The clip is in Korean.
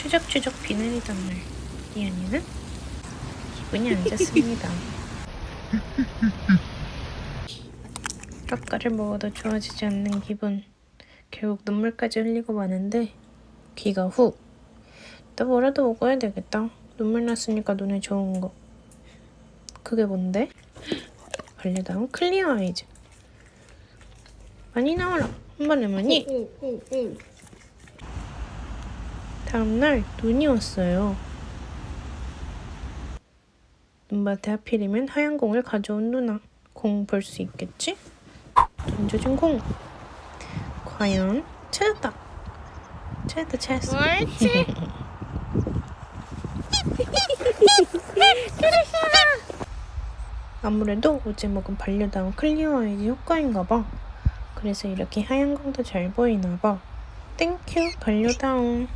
추적추적 비 내리던 날 이한이는 기분이 안 좋습니다. 떡가를 먹어도 좋아지지 않는 기분. 결국 눈물까지 흘리고 마는데 귀가 후. 나 뭐라도 먹어야 되겠다. 눈물 났으니까 눈에 좋은 거. 그게 뭔데? 벌레다운 클리어 아이즈. 많이 나와라. 한 번에 많이. 응 응 응. 다음날 눈이 왔어요. 눈밭에 하필이면 하얀 공을 가져온 누나. 공 볼 수 있겠지? 던져준 공. 과연 찾았다. 찾았다 찾았어. 옳지. 아무래도 어제 먹은 반려다운 클리어 아이즈 효과인가 봐. 그래서 이렇게 하얀 공도 잘 보이나 봐. 땡큐 반려다운.